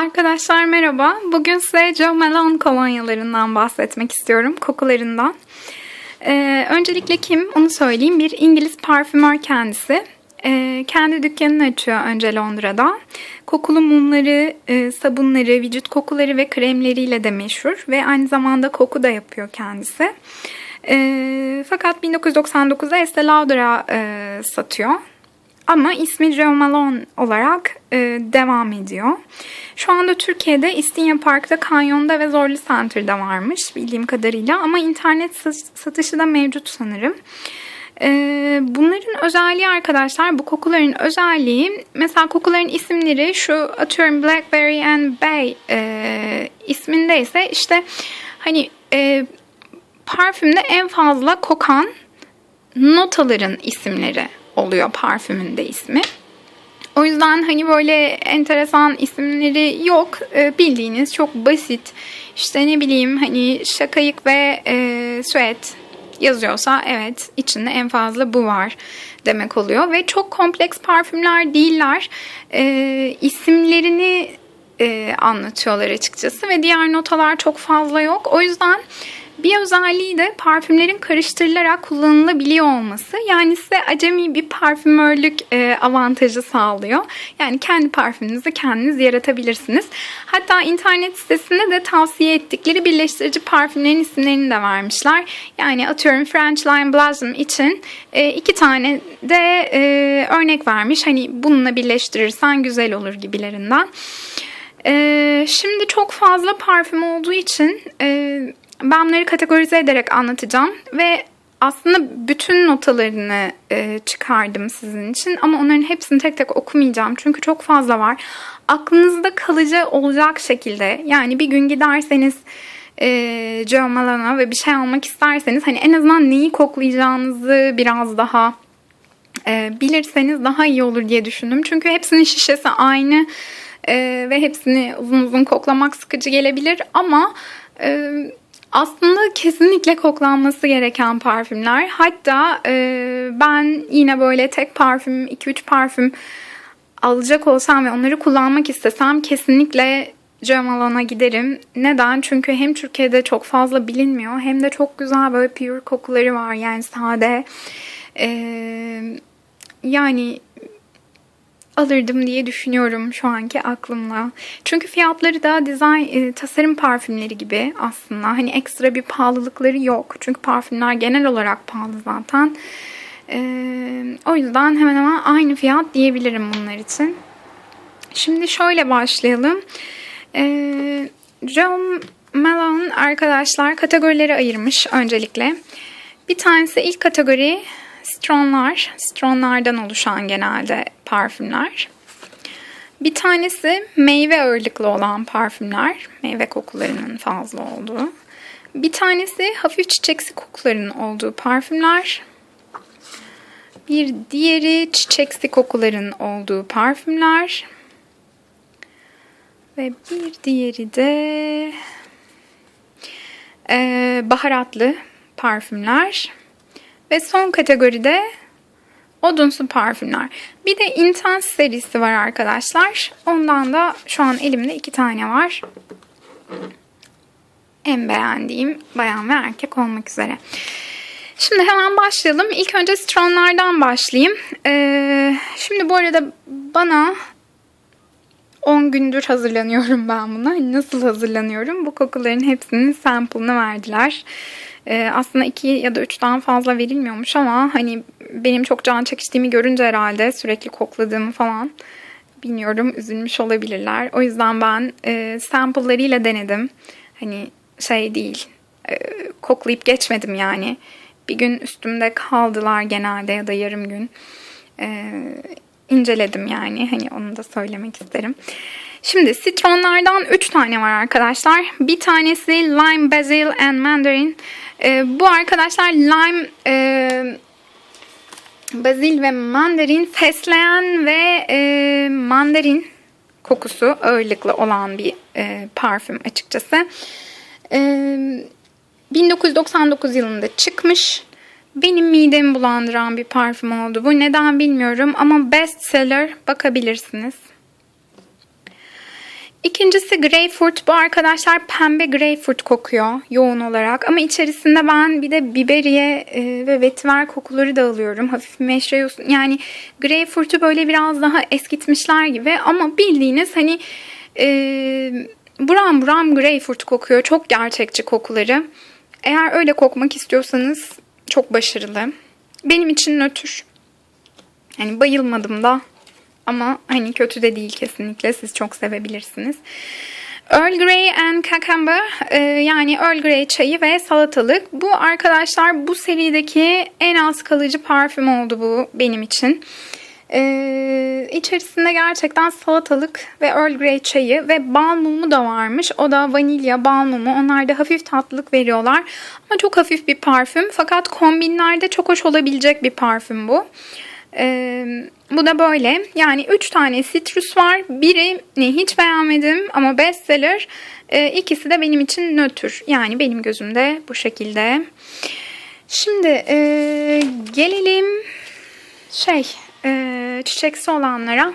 Arkadaşlar merhaba. Bugün size Jo Malone kolonyalarından bahsetmek istiyorum. Kokularından. Ee, öncelikle kim onu söyleyeyim. Bir İngiliz parfümör kendisi. Ee, kendi dükkanını açıyor önce Londra'da. Kokulu mumları, e, sabunları, vücut kokuları ve kremleriyle de meşhur. Ve aynı zamanda koku da yapıyor kendisi. Ee, fakat 1999'da Estee Lauder'a e, satıyor. Ama ismi Joe Malone olarak e, devam ediyor. Şu anda Türkiye'de İstinye Park'ta, Kanyon'da ve Zorlu Center'da varmış bildiğim kadarıyla. Ama internet satışı da mevcut sanırım. E, bunların özelliği arkadaşlar, bu kokuların özelliği, mesela kokuların isimleri şu atıyorum Blackberry and Bay e, isminde ise işte hani e, parfümde en fazla kokan notaların isimleri oluyor parfümün de ismi. O yüzden hani böyle enteresan isimleri yok. E, bildiğiniz çok basit. İşte ne bileyim hani şakayık ve e, süet yazıyorsa evet içinde en fazla bu var demek oluyor. Ve çok kompleks parfümler değiller. E, isimlerini e, anlatıyorlar açıkçası ve diğer notalar çok fazla yok. O yüzden bir özelliği de parfümlerin karıştırılarak kullanılabiliyor olması. Yani size acemi bir parfümörlük e, avantajı sağlıyor. Yani kendi parfümünüzü kendiniz yaratabilirsiniz. Hatta internet sitesinde de tavsiye ettikleri birleştirici parfümlerin isimlerini de vermişler. Yani atıyorum French Lime Blossom için e, iki tane de e, örnek vermiş. Hani bununla birleştirirsen güzel olur gibilerinden. E, şimdi çok fazla parfüm olduğu için... E, ben bunları kategorize ederek anlatacağım ve aslında bütün notalarını e, çıkardım sizin için ama onların hepsini tek tek okumayacağım çünkü çok fazla var. Aklınızda kalıcı olacak şekilde yani bir gün giderseniz e, Joe Malone'a ve bir şey almak isterseniz hani en azından neyi koklayacağınızı biraz daha e, bilirseniz daha iyi olur diye düşündüm. Çünkü hepsinin şişesi aynı e, ve hepsini uzun uzun koklamak sıkıcı gelebilir ama... E, aslında kesinlikle koklanması gereken parfümler. Hatta e, ben yine böyle tek parfüm, 2-3 parfüm alacak olsam ve onları kullanmak istesem kesinlikle Jo Malone'a giderim. Neden? Çünkü hem Türkiye'de çok fazla bilinmiyor hem de çok güzel böyle pure kokuları var. Yani sade. Ee, yani alırdım diye düşünüyorum şu anki aklımla. Çünkü fiyatları da dizayn e, tasarım parfümleri gibi aslında. Hani ekstra bir pahalılıkları yok. Çünkü parfümler genel olarak pahalı zaten. E, o yüzden hemen hemen aynı fiyat diyebilirim bunlar için. Şimdi şöyle başlayalım. E, John Malone arkadaşlar kategorileri ayırmış öncelikle. Bir tanesi ilk kategori Citronlar, citronlardan oluşan genelde parfümler. Bir tanesi meyve ağırlıklı olan parfümler, meyve kokularının fazla olduğu. Bir tanesi hafif çiçeksi kokuların olduğu parfümler. Bir diğeri çiçeksi kokuların olduğu parfümler. Ve bir diğeri de baharatlı parfümler. Ve son kategoride odunsu parfümler. Bir de Intense serisi var arkadaşlar. Ondan da şu an elimde iki tane var. En beğendiğim bayan ve erkek olmak üzere. Şimdi hemen başlayalım. İlk önce citronlardan başlayayım. Ee, şimdi bu arada bana 10 gündür hazırlanıyorum ben buna. Nasıl hazırlanıyorum? Bu kokuların hepsinin sample'ını verdiler. Ee, aslında iki ya da üçten fazla verilmiyormuş ama hani benim çok can çekiştiğimi görünce herhalde sürekli kokladığımı falan bilmiyorum üzülmüş olabilirler. O yüzden ben e, sample'larıyla denedim. Hani şey değil e, koklayıp geçmedim yani. Bir gün üstümde kaldılar genelde ya da yarım gün. E, inceledim yani hani onu da söylemek isterim. Şimdi sitronlardan 3 tane var arkadaşlar. Bir tanesi lime, basil and mandarin. Ee, bu arkadaşlar lime, e, basil ve mandarin fesleğen ve e, mandarin kokusu ağırlıklı olan bir e, parfüm açıkçası. E, 1999 yılında çıkmış. Benim midemi bulandıran bir parfüm oldu. Bu neden bilmiyorum ama bestseller bakabilirsiniz. İkincisi greyfurt. Bu arkadaşlar pembe greyfurt kokuyor yoğun olarak. Ama içerisinde ben bir de biberiye e, ve vetiver kokuları da alıyorum. Hafif meşre yosun. Yani greyfurtu böyle biraz daha eskitmişler gibi. Ama bildiğiniz hani e, buram buram greyfurt kokuyor. Çok gerçekçi kokuları. Eğer öyle kokmak istiyorsanız çok başarılı. Benim için nötr. Yani bayılmadım da ama hani kötü de değil kesinlikle. Siz çok sevebilirsiniz. Earl Grey and Cucumber e, yani Earl Grey çayı ve salatalık. Bu arkadaşlar bu serideki en az kalıcı parfüm oldu bu benim için. Ee, içerisinde gerçekten salatalık ve Earl Grey çayı ve bal mumu da varmış. O da vanilya, bal mumu. Onlar da hafif tatlılık veriyorlar. Ama çok hafif bir parfüm. Fakat kombinlerde çok hoş olabilecek bir parfüm bu. Ee, bu da böyle. Yani 3 tane citrus var. Birini hiç beğenmedim ama bestseller. Ee, ikisi de benim için nötr. Yani benim gözümde bu şekilde. Şimdi e, gelelim şey e, çiçeksi olanlara.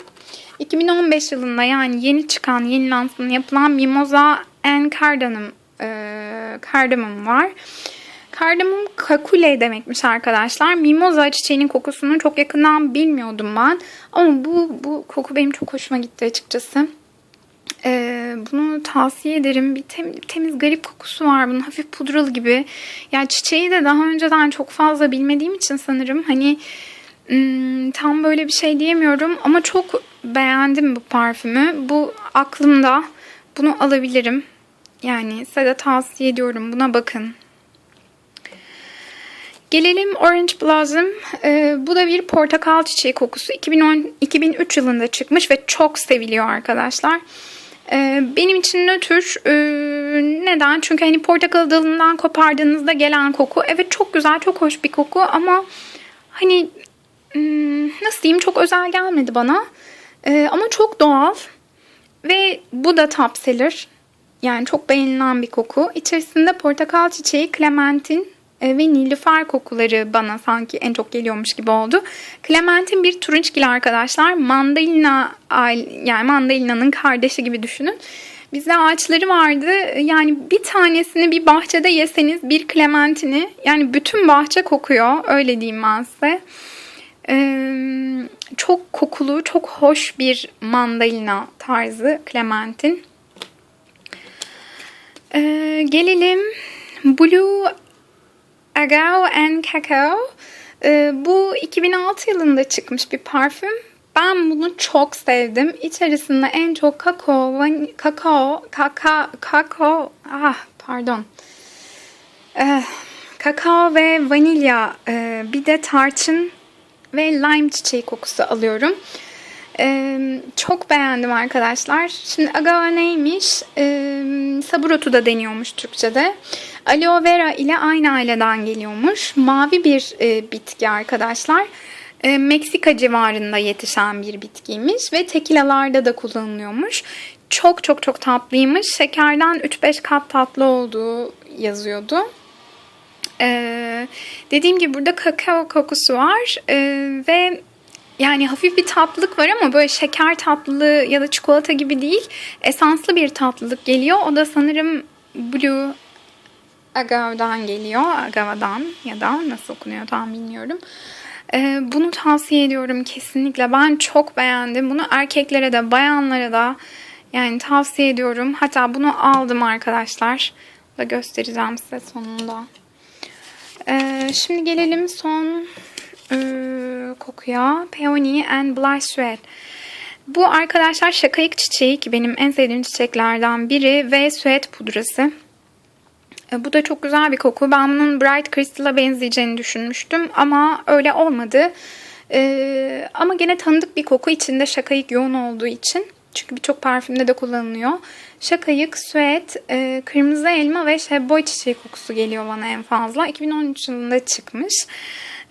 2015 yılında yani yeni çıkan, yeni lansmanı yapılan Mimosa and Cardamom, e, Cardamom var. Kardamom kakule demekmiş arkadaşlar. Mimoza çiçeğinin kokusunu çok yakından bilmiyordum ben. Ama bu, bu koku benim çok hoşuma gitti açıkçası. Ee, bunu tavsiye ederim. Bir tem, temiz garip kokusu var bunun. Hafif pudralı gibi. Yani çiçeği de daha önceden çok fazla bilmediğim için sanırım hani Hmm, tam böyle bir şey diyemiyorum ama çok beğendim bu parfümü. Bu aklımda. Bunu alabilirim. Yani size de tavsiye ediyorum. Buna bakın. Gelelim Orange Blossom. Ee, bu da bir portakal çiçeği kokusu. 2010, 2003 yılında çıkmış ve çok seviliyor arkadaşlar. Ee, benim için nötr. Ee, neden? Çünkü hani portakal dalından kopardığınızda gelen koku. Evet çok güzel, çok hoş bir koku ama hani hmm, nasıl diyeyim çok özel gelmedi bana. Ee, ama çok doğal. Ve bu da top seller. Yani çok beğenilen bir koku. İçerisinde portakal çiçeği, klementin ve nilüfer kokuları bana sanki en çok geliyormuş gibi oldu. Clementin bir turunçgil arkadaşlar. Mandalina yani mandalina'nın kardeşi gibi düşünün. Bizde ağaçları vardı. Yani bir tanesini bir bahçede yeseniz bir klementini yani bütün bahçe kokuyor. Öyle diyeyim ben size. Ee, çok kokulu, çok hoş bir mandalina tarzı Clementin. Ee, gelelim Blue Agave and Cacao. Ee, bu 2006 yılında çıkmış bir parfüm. Ben bunu çok sevdim. İçerisinde en çok kakao, kakao, kaka, kakao, ah pardon. Ee, kakao ve vanilya, e, bir de tarçın ve lime çiçeği kokusu alıyorum. Ee, çok beğendim arkadaşlar. Şimdi agave neymiş? Ee, saburotu da deniyormuş Türkçe'de. Aloe vera ile aynı aileden geliyormuş. Mavi bir e, bitki arkadaşlar. E, Meksika civarında yetişen bir bitkiymiş ve tekilalarda da kullanılıyormuş. Çok çok çok tatlıymış. Şekerden 3-5 kat tatlı olduğu yazıyordu. Ee, dediğim gibi burada kakao kokusu var ee, ve yani hafif bir tatlılık var ama böyle şeker tatlılığı ya da çikolata gibi değil. Esanslı bir tatlılık geliyor. O da sanırım Blue Agave'dan geliyor. Agave'dan ya da nasıl okunuyor tam bilmiyorum. Ee, bunu tavsiye ediyorum kesinlikle. Ben çok beğendim. Bunu erkeklere de bayanlara da yani tavsiye ediyorum. Hatta bunu aldım arkadaşlar. Da göstereceğim size sonunda. Ee, şimdi gelelim son e, kokuya. Peony and Blush Sweat. Bu arkadaşlar şakayık çiçeği ki benim en sevdiğim çiçeklerden biri ve süet pudrası. E, bu da çok güzel bir koku. Ben bunun Bright Crystal'a benzeyeceğini düşünmüştüm ama öyle olmadı. Ee, ama gene tanıdık bir koku içinde şakayık yoğun olduğu için. Çünkü birçok parfümde de kullanılıyor. Şakayık, süet, e, kırmızı elma ve şebboy çiçeği kokusu geliyor bana en fazla. 2013 yılında çıkmış.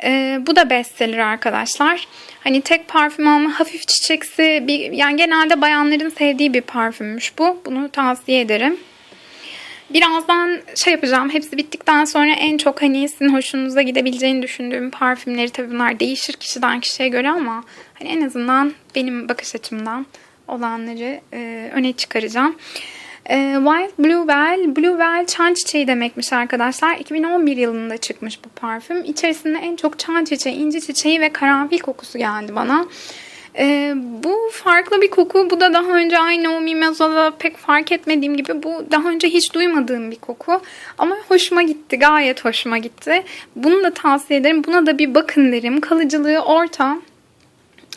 E, bu da bestseller arkadaşlar. Hani tek parfüm ama hafif çiçeksi bir yani genelde bayanların sevdiği bir parfümmüş bu. Bunu tavsiye ederim. Birazdan şey yapacağım. Hepsi bittikten sonra en çok hani sizin hoşunuza gidebileceğini düşündüğüm parfümleri tabii bunlar değişir kişiden kişiye göre ama hani en azından benim bakış açımdan olanları e, öne çıkaracağım. E, Wild Bluebell, Bluebell çan çiçeği demekmiş arkadaşlar. 2011 yılında çıkmış bu parfüm. İçerisinde en çok çan çiçeği, inci çiçeği ve karanfil kokusu geldi bana. Ee, bu farklı bir koku. Bu da daha önce aynı o Mimoza'da pek fark etmediğim gibi bu daha önce hiç duymadığım bir koku. Ama hoşuma gitti. Gayet hoşuma gitti. Bunu da tavsiye ederim. Buna da bir bakın derim. Kalıcılığı orta.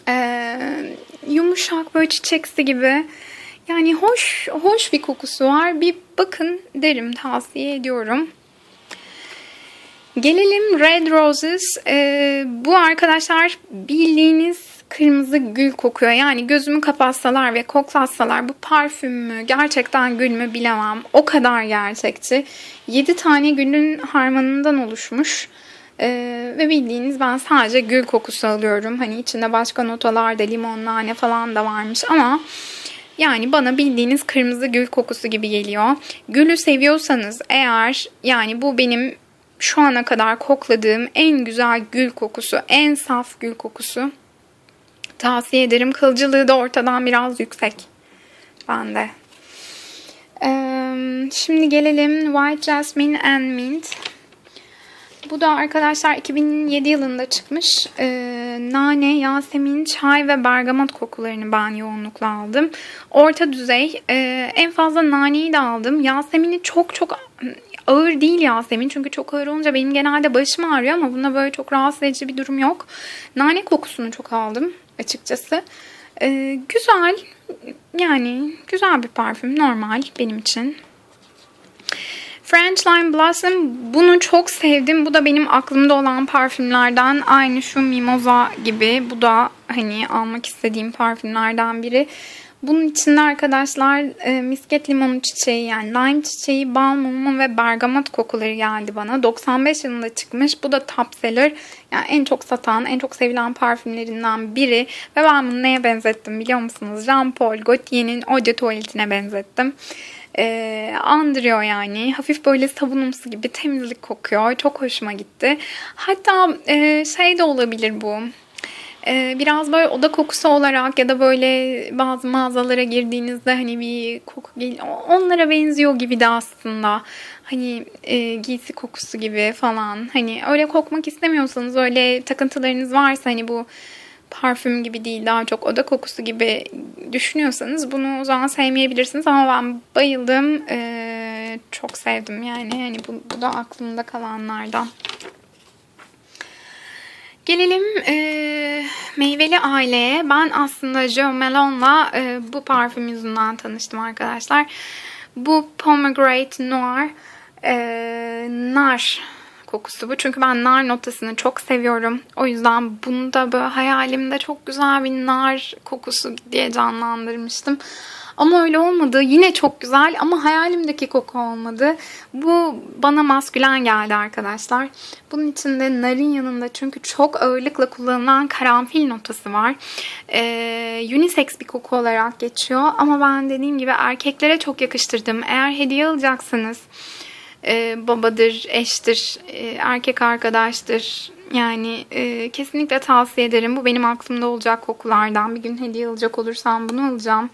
Ee, yumuşak böyle çiçeksi gibi. Yani hoş hoş bir kokusu var. Bir bakın derim. Tavsiye ediyorum. Gelelim Red Roses. Ee, bu arkadaşlar bildiğiniz kırmızı gül kokuyor. Yani gözümü kapatsalar ve koklatsalar bu parfüm mü gerçekten gül mü bilemem. O kadar gerçekçi. 7 tane gülün harmanından oluşmuş. Ee, ve bildiğiniz ben sadece gül kokusu alıyorum. Hani içinde başka notalar da limon, nane falan da varmış ama yani bana bildiğiniz kırmızı gül kokusu gibi geliyor. Gülü seviyorsanız eğer yani bu benim şu ana kadar kokladığım en güzel gül kokusu, en saf gül kokusu. Tavsiye ederim. Kılcılığı da ortadan biraz yüksek. Bende. Ee, şimdi gelelim White Jasmine and Mint. Bu da arkadaşlar 2007 yılında çıkmış. Ee, nane, yasemin, çay ve bergamot kokularını ben yoğunlukla aldım. Orta düzey. Ee, en fazla naneyi de aldım. Yasemini çok çok ağır değil Yasemin. Çünkü çok ağır olunca benim genelde başım ağrıyor ama bunda böyle çok rahatsız edici bir durum yok. Nane kokusunu çok aldım açıkçası. Ee, güzel. Yani güzel bir parfüm. Normal benim için. French Lime Blossom bunu çok sevdim. Bu da benim aklımda olan parfümlerden. Aynı şu Mimosa gibi. Bu da hani almak istediğim parfümlerden biri. Bunun içinde arkadaşlar e, misket limonu çiçeği yani lime çiçeği, bal mumu ve bergamot kokuları geldi bana. 95 yılında çıkmış. Bu da top seller. Yani en çok satan, en çok sevilen parfümlerinden biri. Ve ben bunu neye benzettim biliyor musunuz? Jean Paul Gaultier'in de Tuvaletine benzettim. Ee, andırıyor yani. Hafif böyle sabunumsu gibi temizlik kokuyor. Çok hoşuma gitti. Hatta e, şey de olabilir bu. Ee, biraz böyle oda kokusu olarak ya da böyle bazı mağazalara girdiğinizde hani bir koku. Onlara benziyor gibi de aslında. Hani e, giysi kokusu gibi falan. Hani öyle kokmak istemiyorsanız öyle takıntılarınız varsa hani bu parfüm gibi değil daha çok oda kokusu gibi düşünüyorsanız bunu o zaman sevmeyebilirsiniz ama ben bayıldım. Ee, çok sevdim yani. Hani bu, bu da aklımda kalanlardan. Gelelim e, meyveli aileye. Ben aslında Jo Malon'la e, bu parfüm yüzünden tanıştım arkadaşlar. Bu Pomegranate Noir e, nar kokusu bu. Çünkü ben nar notasını çok seviyorum. O yüzden bunu da böyle hayalimde çok güzel bir nar kokusu diye canlandırmıştım. Ama öyle olmadı. Yine çok güzel ama hayalimdeki koku olmadı. Bu bana maskülen geldi arkadaşlar. Bunun içinde narın yanında çünkü çok ağırlıkla kullanılan karanfil notası var. Ee, unisex bir koku olarak geçiyor. Ama ben dediğim gibi erkeklere çok yakıştırdım. Eğer hediye alacaksanız e, babadır, eştir, e, erkek arkadaştır. Yani e, kesinlikle tavsiye ederim. Bu benim aklımda olacak kokulardan. Bir gün hediye alacak olursam bunu alacağım.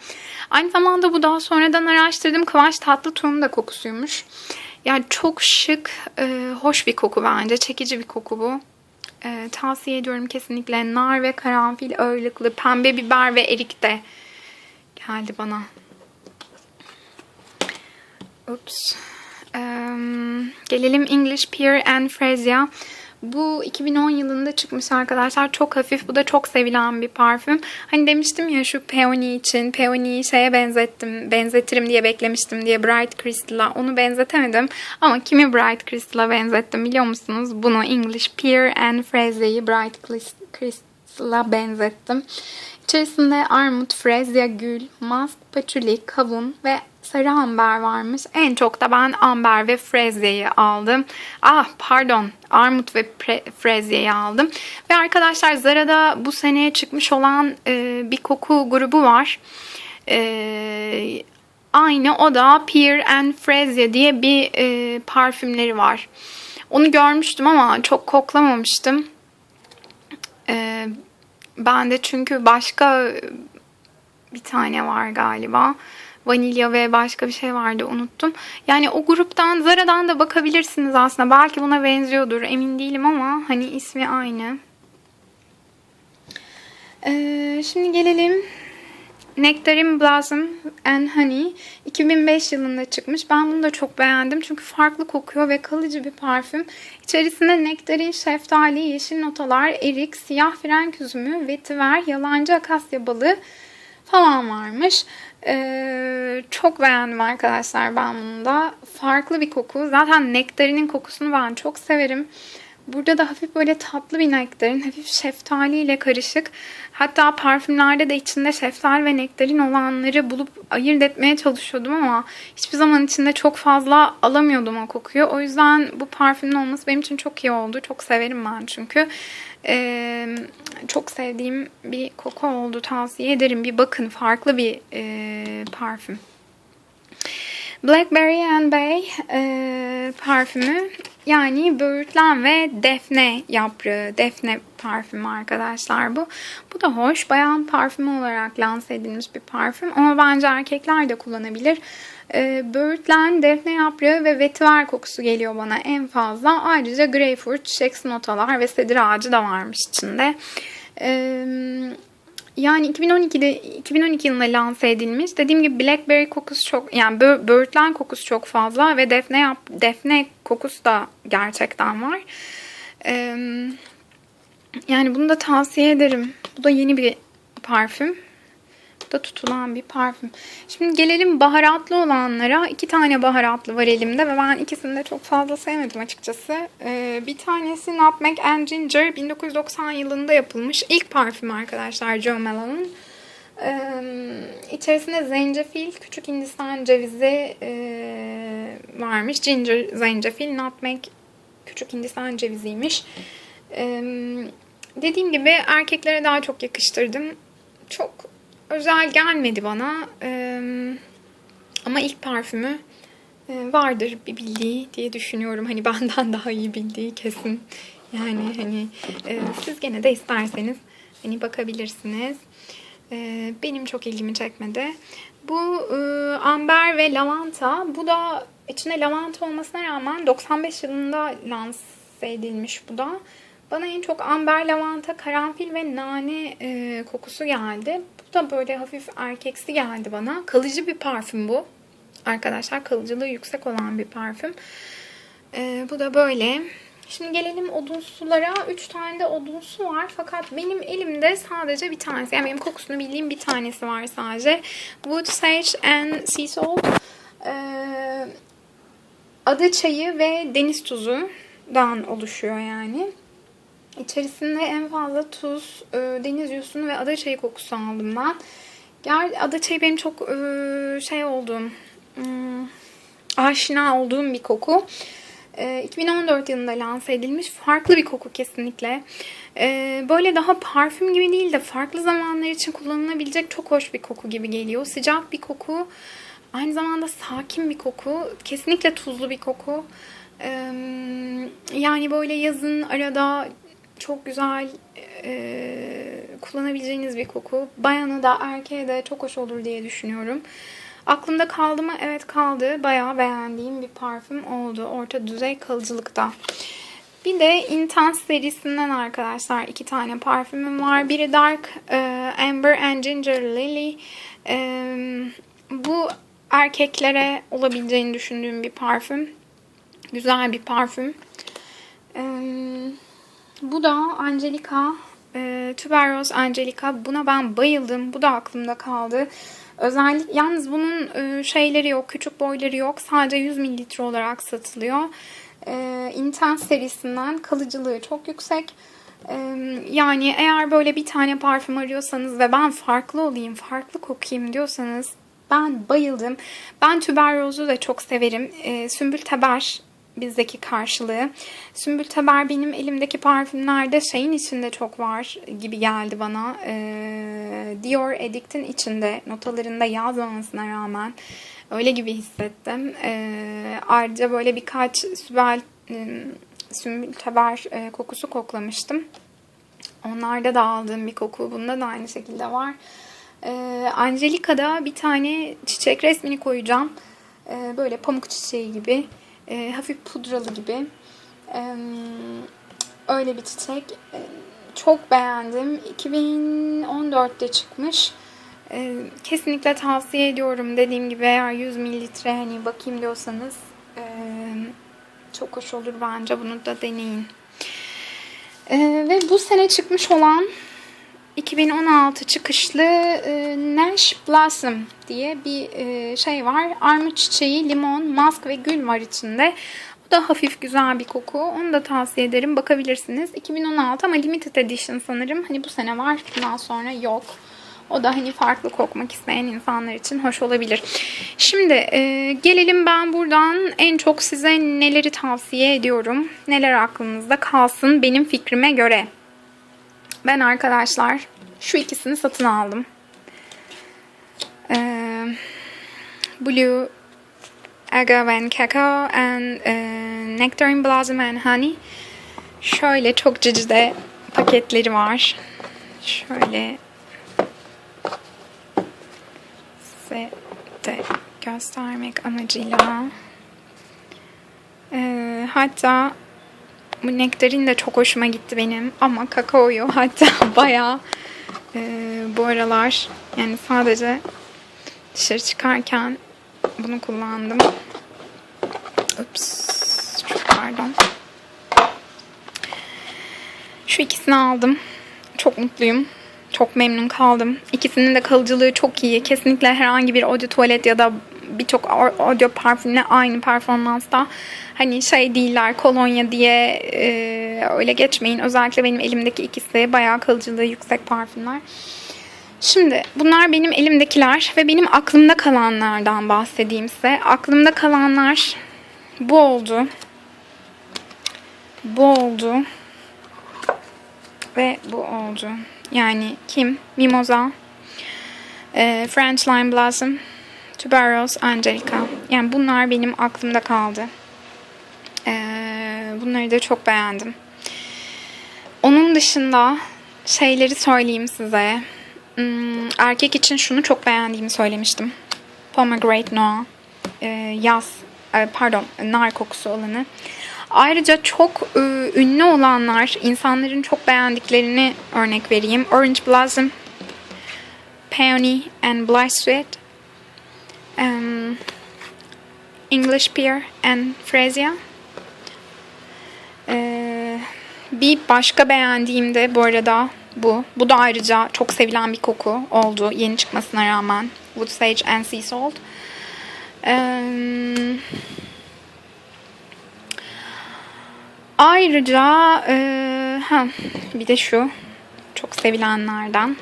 Aynı zamanda bu daha sonradan araştırdım. Kıvanç Tatlıtuğ'un da kokusuymuş. Yani çok şık, e, hoş bir koku bence. Çekici bir koku bu. E, tavsiye ediyorum kesinlikle. Nar ve karanfil ağırlıklı, pembe biber ve erik de geldi bana. Ups. Gelelim English Pear and Fresia. Bu 2010 yılında çıkmış arkadaşlar. Çok hafif. Bu da çok sevilen bir parfüm. Hani demiştim ya şu Peony için. Peony'yi şeye benzettim. Benzetirim diye beklemiştim diye Bright Crystal'a. Onu benzetemedim. Ama kimi Bright Crystal'a benzettim biliyor musunuz? Bunu English Pear and Fresia'yı Bright Crystal'a benzettim. İçerisinde armut, frezya, gül, mask, patchouli, kavun ve sarı amber varmış. En çok da ben amber ve frezyayı aldım. Ah pardon armut ve frezyayı aldım. Ve arkadaşlar Zara'da bu seneye çıkmış olan e, bir koku grubu var. E, aynı o da Pear and Frezya diye bir e, parfümleri var. Onu görmüştüm ama çok koklamamıştım. E, ben de çünkü başka bir tane var galiba. Vanilya ve başka bir şey vardı unuttum. Yani o gruptan Zara'dan da bakabilirsiniz aslında. Belki buna benziyordur emin değilim ama hani ismi aynı. Ee, şimdi gelelim Nectarine Blossom and Honey 2005 yılında çıkmış. Ben bunu da çok beğendim çünkü farklı kokuyor ve kalıcı bir parfüm. İçerisinde nektarin, şeftali, yeşil notalar, erik, siyah frenk üzümü, vetiver, yalancı akasya balı falan varmış. Ee, çok beğendim arkadaşlar ben bunu da. Farklı bir koku. Zaten nektarinin kokusunu ben çok severim. Burada da hafif böyle tatlı bir nektarin, hafif şeftali ile karışık. Hatta parfümlerde de içinde şeftali ve nektarin olanları bulup ayırt etmeye çalışıyordum ama hiçbir zaman içinde çok fazla alamıyordum o kokuyu. O yüzden bu parfümün olması benim için çok iyi oldu. Çok severim ben çünkü. Ee, çok sevdiğim bir koku oldu. Tavsiye ederim. Bir bakın farklı bir e, parfüm. Blackberry and Bay e, parfümü yani böğürtlen ve defne yaprağı, defne parfümü arkadaşlar bu. Bu da hoş. Bayan parfümü olarak lanse edilmiş bir parfüm ama bence erkekler de kullanabilir. E, böğürtlen, defne yaprağı ve vetiver kokusu geliyor bana en fazla. Ayrıca greyfurt, çiçeksi notalar ve sedir ağacı da varmış içinde. Eee yani 2012'de 2012 yılında lanse edilmiş. Dediğim gibi blackberry kokusu çok yani böğürtlen kokusu çok fazla ve defne yap, defne kokusu da gerçekten var. Ee, yani bunu da tavsiye ederim. Bu da yeni bir parfüm da tutulan bir parfüm. Şimdi gelelim baharatlı olanlara. İki tane baharatlı var elimde ve ben ikisini de çok fazla sevmedim açıkçası. Ee, bir tanesi Nutmeg and Ginger 1990 yılında yapılmış. ilk parfüm arkadaşlar Jo Malone'un. Ee, içerisinde zencefil, küçük hindistan cevizi e, varmış. Ginger, zencefil, nutmeg, küçük hindistan ceviziymiş. Ee, dediğim gibi erkeklere daha çok yakıştırdım. Çok özel gelmedi bana. Ee, ama ilk parfümü e, vardır bir bildiği diye düşünüyorum. Hani benden daha iyi bildiği kesin. Yani hani e, siz gene de isterseniz hani bakabilirsiniz. E, benim çok ilgimi çekmedi. Bu e, amber ve lavanta. Bu da içinde lavanta olmasına rağmen 95 yılında lanse edilmiş bu da. Bana en çok amber, lavanta, karanfil ve nane e, kokusu geldi da böyle hafif erkeksi geldi bana. Kalıcı bir parfüm bu. Arkadaşlar kalıcılığı yüksek olan bir parfüm. Ee, bu da böyle. Şimdi gelelim odunsulara. 3 tane de odunsu var. Fakat benim elimde sadece bir tanesi. Yani benim kokusunu bildiğim bir tanesi var sadece. Wood Sage and Sea Salt. Ee, ada çayı ve deniz tuzudan oluşuyor yani. İçerisinde en fazla tuz, e, deniz yosunu ve ada çayı kokusu aldım ben. Ger ada çayı benim çok e, şey olduğum, hmm, aşina olduğum bir koku. E, 2014 yılında lanse edilmiş. Farklı bir koku kesinlikle. E, böyle daha parfüm gibi değil de farklı zamanlar için kullanılabilecek çok hoş bir koku gibi geliyor. Sıcak bir koku. Aynı zamanda sakin bir koku. Kesinlikle tuzlu bir koku. Yani böyle yazın arada çok güzel e, kullanabileceğiniz bir koku. Bayana da erkeğe de çok hoş olur diye düşünüyorum. Aklımda kaldı mı? Evet kaldı. Bayağı beğendiğim bir parfüm oldu. Orta düzey kalıcılıkta. Bir de Intense serisinden arkadaşlar iki tane parfümüm var. Biri Dark e, Amber and Ginger Lily. E, bu erkeklere olabileceğini düşündüğüm bir parfüm. Güzel bir parfüm. Eee bu da Angelica. E, Tuberose Angelica. Buna ben bayıldım. Bu da aklımda kaldı. Özellikle yalnız bunun e, şeyleri yok, küçük boyları yok. Sadece 100 mililitre olarak satılıyor. E, Intense serisinden kalıcılığı çok yüksek. E, yani eğer böyle bir tane parfüm arıyorsanız ve ben farklı olayım, farklı kokayım diyorsanız ben bayıldım. Ben tüberrozu da çok severim. E, Sümbül Teber bizdeki karşılığı. Sümbül Teber benim elimdeki parfümlerde şeyin içinde çok var gibi geldi bana. Ee, Dior Addict'in içinde notalarında yazmamasına rağmen öyle gibi hissettim. Ee, ayrıca böyle birkaç Sübel, e, Sümbül Teber e, kokusu koklamıştım. Onlarda da aldığım bir koku. Bunda da aynı şekilde var. Ee, Angelica'da bir tane çiçek resmini koyacağım. Ee, böyle pamuk çiçeği gibi. Ee, hafif pudralı gibi. Ee, öyle bir çiçek. Ee, çok beğendim. 2014'te çıkmış. Ee, kesinlikle tavsiye ediyorum. Dediğim gibi eğer 100 mililitre hani bakayım diyorsanız ee, çok hoş olur bence. Bunu da deneyin. Ee, ve bu sene çıkmış olan 2016 çıkışlı e, Nash Blossom diye bir e, şey var. Armut çiçeği, limon, mask ve gül var içinde. Bu da hafif güzel bir koku. Onu da tavsiye ederim. Bakabilirsiniz. 2016 ama limited edition sanırım. Hani bu sene var. Bundan sonra yok. O da hani farklı kokmak isteyen insanlar için hoş olabilir. Şimdi e, gelelim ben buradan en çok size neleri tavsiye ediyorum. Neler aklınızda kalsın benim fikrime göre. Ben arkadaşlar şu ikisini satın aldım. Ee, Blue Agave and Cacao and e, Nectarine Blossom and Honey. Şöyle çok cici de paketleri var. Şöyle size de göstermek amacıyla. Ee, hatta bu nektarin de çok hoşuma gitti benim. Ama kakaoyu hatta bayağı e, bu aralar yani sadece dışarı çıkarken bunu kullandım. Ups. Çok pardon. Şu ikisini aldım. Çok mutluyum. Çok memnun kaldım. İkisinin de kalıcılığı çok iyi. Kesinlikle herhangi bir audio tuvalet ya da birçok audio parfümle aynı performansta. Hani şey değiller kolonya diye e, öyle geçmeyin. Özellikle benim elimdeki ikisi bayağı kalıcılığı yüksek parfümler. Şimdi bunlar benim elimdekiler ve benim aklımda kalanlardan bahsedeyim size. Aklımda kalanlar bu oldu. Bu oldu. Ve bu oldu. Yani kim? Mimosa, e, French Lime Blossom, Tuberose, Angelica. Yani bunlar benim aklımda kaldı. E, bunları da çok beğendim. Onun dışında şeyleri söyleyeyim size. Hmm, erkek için şunu çok beğendiğimi söylemiştim. Pomegranate Noir. E, yaz, e, pardon, nar kokusu olanı. Ayrıca çok e, ünlü olanlar, insanların çok beğendiklerini örnek vereyim. Orange Blossom, Peony and Blush Sweet, English Pear and Freesia. Ee, bir başka beğendiğim de bu arada bu. Bu da ayrıca çok sevilen bir koku oldu yeni çıkmasına rağmen. Wood Sage and Sea Salt. Ee, Ayrıca e, ha, bir de şu çok sevilenlerden.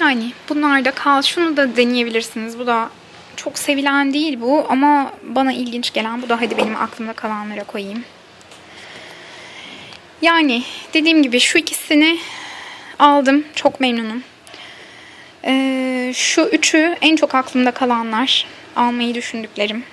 Yani bunlar da kal. Şunu da deneyebilirsiniz. Bu da çok sevilen değil bu ama bana ilginç gelen bu da hadi benim aklımda kalanlara koyayım. Yani dediğim gibi şu ikisini aldım. Çok memnunum. Ee, şu üçü en çok aklımda kalanlar. Almayı düşündüklerim.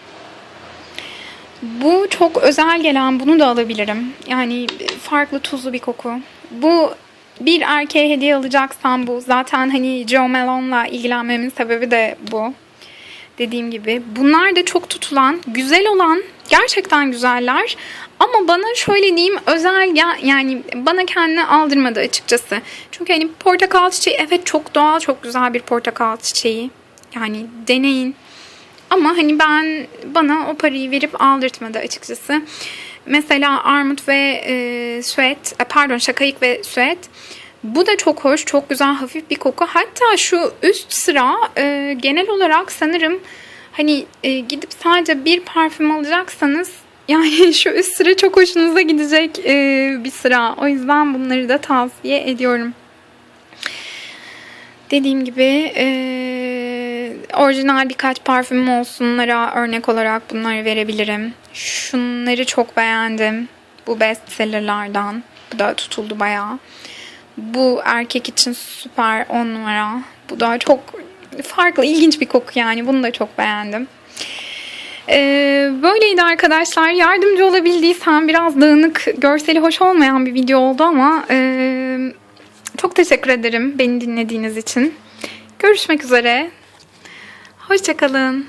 Bu çok özel gelen bunu da alabilirim. Yani farklı tuzlu bir koku. Bu bir erkeğe hediye alacaksam bu. Zaten hani Joe Malone'la ilgilenmemin sebebi de bu. Dediğim gibi. Bunlar da çok tutulan, güzel olan, gerçekten güzeller. Ama bana şöyle diyeyim özel ya, yani bana kendine aldırmadı açıkçası. Çünkü hani portakal çiçeği evet çok doğal, çok güzel bir portakal çiçeği. Yani deneyin. Ama hani ben bana o parayı verip aldırtmadı açıkçası. Mesela armut ve e, süet, e, pardon şakayık ve süet. Bu da çok hoş, çok güzel, hafif bir koku. Hatta şu üst sıra e, genel olarak sanırım hani e, gidip sadece bir parfüm alacaksanız yani şu üst sıra çok hoşunuza gidecek e, bir sıra. O yüzden bunları da tavsiye ediyorum. Dediğim gibi e, orijinal birkaç parfümüm olsunlara örnek olarak bunları verebilirim. Şunları çok beğendim. Bu bestsellerlardan. Bu da tutuldu bayağı. Bu erkek için süper 10 numara. Bu da çok farklı, ilginç bir koku yani. Bunu da çok beğendim. Ee, böyleydi arkadaşlar. Yardımcı olabildiysem biraz dağınık, görseli hoş olmayan bir video oldu ama e, Çok teşekkür ederim beni dinlediğiniz için. Görüşmek üzere. Hoşçakalın.